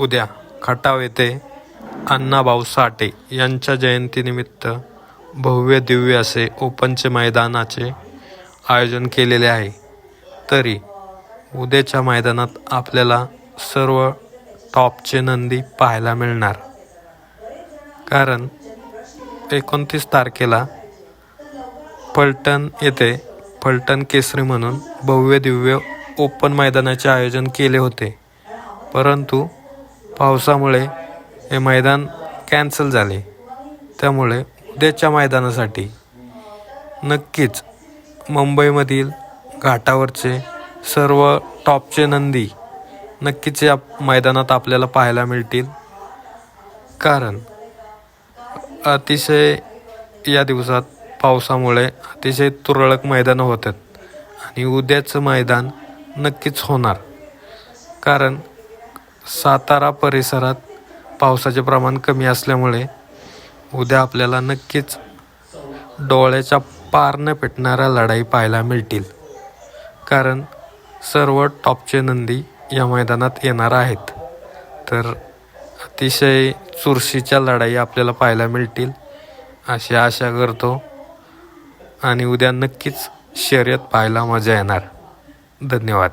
उद्या खटाव येथे अण्णाभाऊ साठे यांच्या जयंतीनिमित्त भव्य दिव्य असे ओपनचे मैदानाचे आयोजन केलेले आहे. तरी उद्याच्या मैदानात आपल्याला सर्व टॉपचे नंदी पाहायला मिळणार. कारण एकोणतीस तारखेला फलटण येथे फलटण केसरी म्हणून भव्य दिव्य ओपन मैदानाचे आयोजन केले होते. परंतु पावसामुळे हे मैदान कॅन्सल झाले. त्यामुळे उद्याच्या मैदानासाठी नक्कीच मुंबईमधील घाटावरचे सर्व टॉपचे नंदी नक्कीच या मैदानात आपल्याला पाहायला मिळतील. कारण अतिशय या दिवसात पावसामुळे अतिशय तुरळक मैदानं होतात आणि उद्याचं मैदान नक्कीच होणार. कारण सातारा परिसरात पावसाचे प्रमाण कमी असल्यामुळे उद्या आपल्याला नक्कीच डोळ्याच्या पार न पेटणाऱ्या लढाई पाहायला मिळतील. कारण सर्व टॉपचे नंदी या मैदानात येणार आहेत. तर अतिशय चुरशीच्या लढाई आपल्याला पाहायला मिळतील अशी आशा करतो. आणि उद्या नक्कीच शर्यत पाहायला मजा येणार. धन्यवाद.